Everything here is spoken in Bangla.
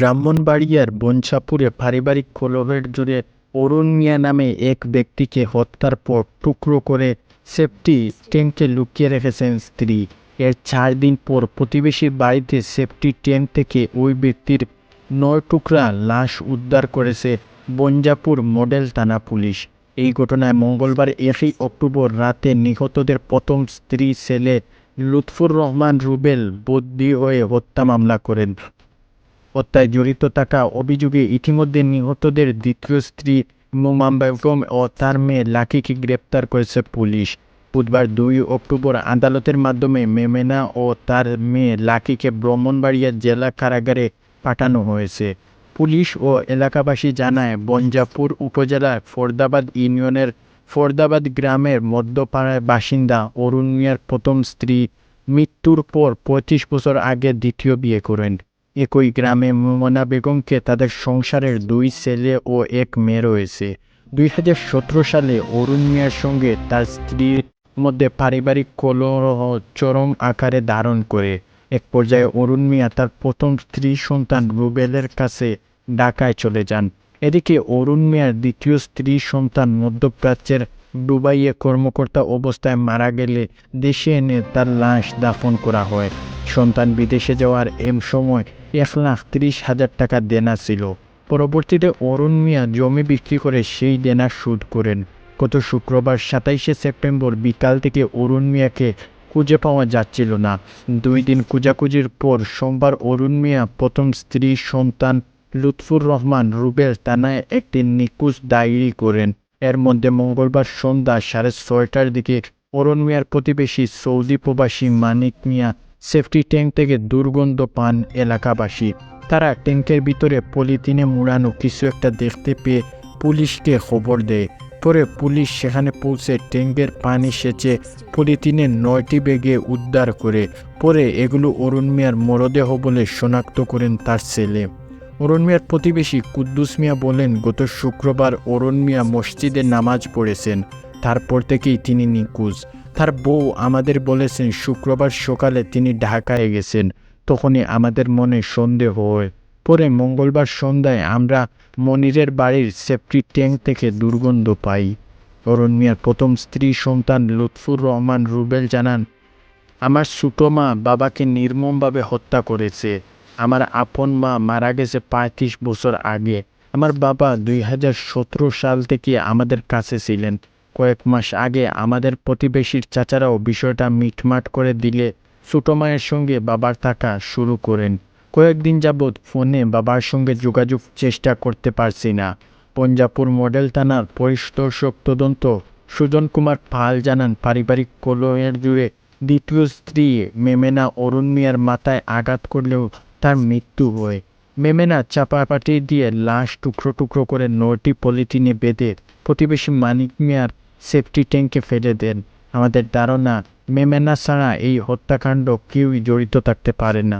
ব্রাহ্মণবাড়িয়ার বঞ্চাপুরে পারিবারিক কলহের জেরে অরুণ মিয়া নামে এক ব্যক্তিকে হত্যার পর টুকরো করে সেফটি ট্যাঙ্কে লুকিয়ে রেখেছেন স্ত্রী। এর চার দিন পর প্রতিবেশীর বাড়িতে সেফটি ট্যাঙ্ক থেকে ওই ব্যক্তির নয় টুকরা লাশ উদ্ধার করেছে বঞ্জাপুর মডেল থানা পুলিশ। এই ঘটনায় মঙ্গলবার একই অক্টোবর রাতে নিহতদের প্রথম স্ত্রী, ছেলে লুৎফুর রহমান রুবেল বদলি হয়ে হত্যা মামলা করেন। হত্যায় জড়িত থাকা অভিযোগে ইতিমধ্যে নিহতদের দ্বিতীয় স্ত্রী মোমাম বেগম ও তার মেয়ে লাকিকে গ্রেপ্তার করেছে পুলিশ। বুধবার দুই অক্টোবর আদালতের মাধ্যমে মেমেনা ও তার মেয়ে লাকিকে ব্রাহ্মণবাড়িয়া জেলা কারাগারে পাঠানো হয়েছে। পুলিশ ও এলাকাবাসী জানায় বঞ্জাপুর উপজেলার ফরদাবাদ ইউনিয়নের ফরদাবাদ গ্রামের মধ্যপাড়ার বাসিন্দা অরুণ মিয়ার প্রথম স্ত্রী মৃত্যুর পর পঁয়ত্রিশ বছর আগে দ্বিতীয় বিয়ে করেন। একই গ্রামে মোমনা বেগমকে তাদের সংসারের দুই ছেলে ও এক মেয়ে রয়েছে। দুই হাজার সতেরো সালে অরুণ মিয়ার সঙ্গে তার স্ত্রীর মধ্যে পারিবারিক কলহ চরম আকারে ধারণ করে। এক পর্যায়ে অরুণ মিয়া তার প্রথম স্ত্রী সন্তান রুবেলের কাছে ঢাকায় চলে যান। এদিকে অরুণ মিয়ার দ্বিতীয় স্ত্রী সন্তান মধ্যপ্রাচ্যের ডুবাইয়ে কর্মকর্তা অবস্থায় মারা গেলে দেশে এনে তার লাশ দাফন করা হয়। সন্তান বিদেশে যাওয়ার এম সময় এক লাখ ত্রিশ হাজার টাকা দেনা ছিল। পরবর্তীতে অরুণ মিয়া জমি বিক্রি করে সেই দেনা শোধ করেন। গত শুক্রবার সাতাইশে সেপ্টেম্বর বিকাল থেকে অরুণ মিয়াকে খুঁজে পাওয়া যাচ্ছিল না। দুই দিন খোঁজাখুঁজির পর সোমবার অরুণ মিয়া প্রথম স্ত্রী সন্তান লুৎফুর রহমান রুবেল থানায় একটি নিখোঁজ ডায়েরি করেন। এর মধ্যে মঙ্গলবার সন্ধ্যা সাড়ে ছয়টার দিকে অরুণ মিয়ার প্রতিবেশী সৌদি প্রবাসী মানিক মিয়া সেফটি ট্যাঙ্ক থেকে দুর্গন্ধ পান এলাকাবাসী। তারা ট্যাঙ্কের ভিতরে পলিথিনে মুড়ানো কিছু একটা দেখতে পেয়ে পুলিশকে খবর দেয়। পরে পুলিশ সেখানে পৌঁছে ট্যাঙ্কের পানি সেচে পলিথিনের নয়টি ব্যাগে উদ্ধার করে, পরে এগুলো অরুণ মিয়ার মরদেহ বলে শনাক্ত করেন তার ছেলে। অরুণ মিয়ার প্রতিবেশী কুদ্দুস মিয়া বলেন, গত শুক্রবার অরুণ মিয়া মসজিদে নামাজ পড়েছেন। তারপর থেকেই তিনি নিখোঁজ। তার বউ আমাদের বলেছেন, শুক্রবার সকালে তিনি ঢাকায় গেছেন, তখনই আমাদের মনে সন্দেহ হয়। পরে মঙ্গলবার সন্ধ্যায় আমরা মনিরের বাড়ির সেফটি ট্যাঙ্ক থেকে দুর্গন্ধ পাই। অরুণ মিয়ার প্রথম স্ত্রী সন্তান লুৎফুর রহমান রুবেল জানান, আমার ছোটো মা বাবাকে নির্মমভাবে হত্যা করেছে। আমার আপন মা মারা গেছে পঁয়ত্রিশ বছর আগে। আমার বাবা দুই হাজার সতেরো সাল থেকে আমাদের কাছে ছিলেন। কয়েক মাস আগে আমাদের প্রতিবেশীর চাচারাও বিষয়টা মিটমাট করে দিলে ছোটো মায়ের সঙ্গে বাবার থাকা শুরু করেন। কয়েকদিন যাবৎ ফোনে বাবার সঙ্গে যোগাযোগ চেষ্টা করতে পারছি না। পঞ্জাপুর মডেল থানার পরিদর্শক তদন্ত, সুজন কুমার পাল জানান, পারিবারিক কলহের জুড়ে দ্বিতীয় স্ত্রী মেমেনা অরুণ মিয়ার মাথায় আঘাত করলেও তার মৃত্যু হয়। মেমেনা চাপাপাটি দিয়ে লাশ টুকরো টুকরো করে নটি পলিথিনে বেঁধে প্রতিবেশী মানিক মিয়ার সেফটি ট্যাঙ্কে ফেলে দেন আমাদের ধারণা, মেমেনা ছাড়া এই হত্যাকাণ্ড কেউই জড়িত থাকতে পারে না.